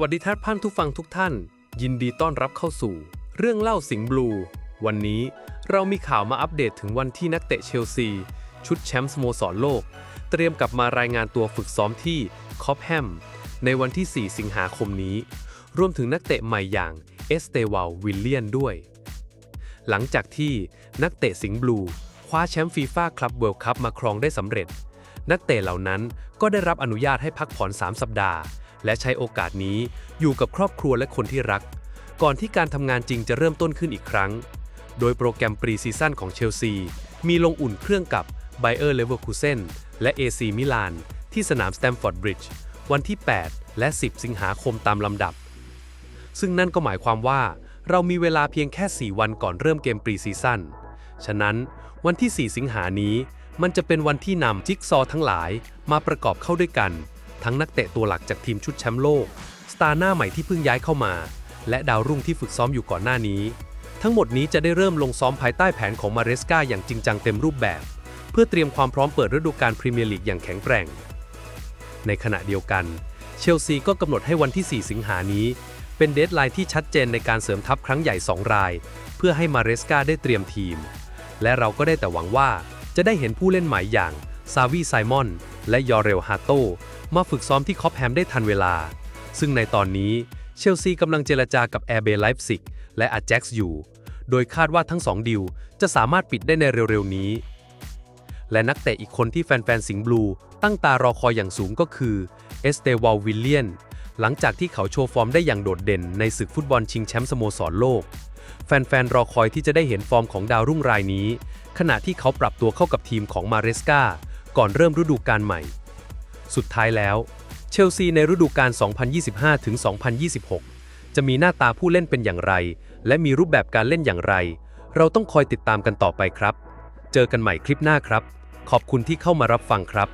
วัสดีท่านท่านทุกฟังทุกท่าน ยินดีต้อนรับเข้าสู่ เรื่องเล่าสิงห์บลู วันนี้เรามีข่าวมาอัปเดตถึงวันที่นักเตะเชลซี ชุดแชมป์สโมสรโลก เตรียมกลับมารายงานตัวฝึกซ้อมที่คอปแฮมในวันที่ 4 สิงหาคมนี้ รวมถึงนักเตะใหม่อย่างเอสเตวาลวิลเลียนด้วย หลังจากที่นักเตะสิงห์บลูคว้าแชมป์ฟีฟ่าคลับเวิลด์คัพมาครองได้สำเร็จ นักเตะเหล่านั้นก็ได้รับอนุญาตให้พักผ่อน 3 สัปดาห์ และใช้โอกาสนี้อยู่กับครอบครัวและคนที่รัก ก่อนที่การทำงานจริงจะเริ่มต้นขึ้นอีกครั้ง โดยโปรแกรมปรีซีซั่นของเชลซี มีลงอุ่นเครื่องกับไบเออร์เลเวอร์คูเซนและ AC มิลานที่สนามสแตมฟอร์ดบริดจ์วันที่ 8 และ 10 สิงหาคมตามลำดับ ซึ่งนั่นก็หมายความว่า เรามีเวลาเพียงแค่ 4 วันก่อนเริ่มเกมปรีซีซั่นฉะนั้นวันที่ 4 สิงหานี้ มันจะเป็นวันที่นำจิ๊กซอว์ทั้งหลายมาประกอบเข้าด้วยกัน ทั้งนักเตะตัวหลักจากทีมชุดแชมป์โลก สตาร์หน้าใหม่ที่เพิ่งย้ายเข้ามา และดาวรุ่งที่ฝึกซ้อมอยู่ก่อนหน้านี้ ทั้งหมดนี้จะได้เริ่มลงซ้อมภายใต้แผนของมาเรสกาอย่างจริงจังเต็มรูปแบบ เพื่อเตรียมความพร้อมเปิดฤดูกาลพรีเมียร์ลีกอย่างแข็งแกร่ง ในขณะเดียวกัน เชลซีก็กำหนดให้วันที่ 4 สิงหานี้ เป็นเดทไลน์ที่ชัดเจนในการเสริมทัพครั้งใหญ่ 2 ราย เพื่อให้มาเรสกาได้เตรียมทีม และเราก็ได้แต่หวังว่าจะได้เห็นผู้เล่นใหม่อย่างซาวีไซมอน และยอเรลฮาโตมาฝึกซ้อมที่คอปแฮมได้ทันเวลา ซึ่งในตอนนี้เชลซีกำลังเจรจากับแอร์เบย์ไลฟ์ซิกและอาแจ็กซ์อยู่ โดยคาดว่าทั้งสองดิวจะสามารถปิดได้ในเร็วๆนี้ และนักเตะอีกคนที่แฟนๆ สิงห์บลู ตั้งตารอคอยอย่างสูงก็คือเอสเตวาลวิลเลียน หลังจากที่เขาโชว์ฟอร์มได้อย่างโดดเด่นในศึกฟุตบอลชิงแชมป์สโมสรโลก แฟนๆ รอคอยที่จะได้เห็นฟอร์มของดาวรุ่งรายนี้ ขณะที่เขาปรับตัวเข้ากับทีมของมาเรสกา ก่อนเริ่มฤดูกาลใหม่ สุดท้ายแล้ว เชลซีในฤดูกาล 2025ถึง2026 จะมีหน้าตาผู้เล่นเป็นอย่างไร และมีรูปแบบการเล่นอย่างไร เราต้องคอยติดตามกันต่อไปครับ เจอกันใหม่คลิปหน้าครับ ขอบคุณที่เข้ามารับฟังครับ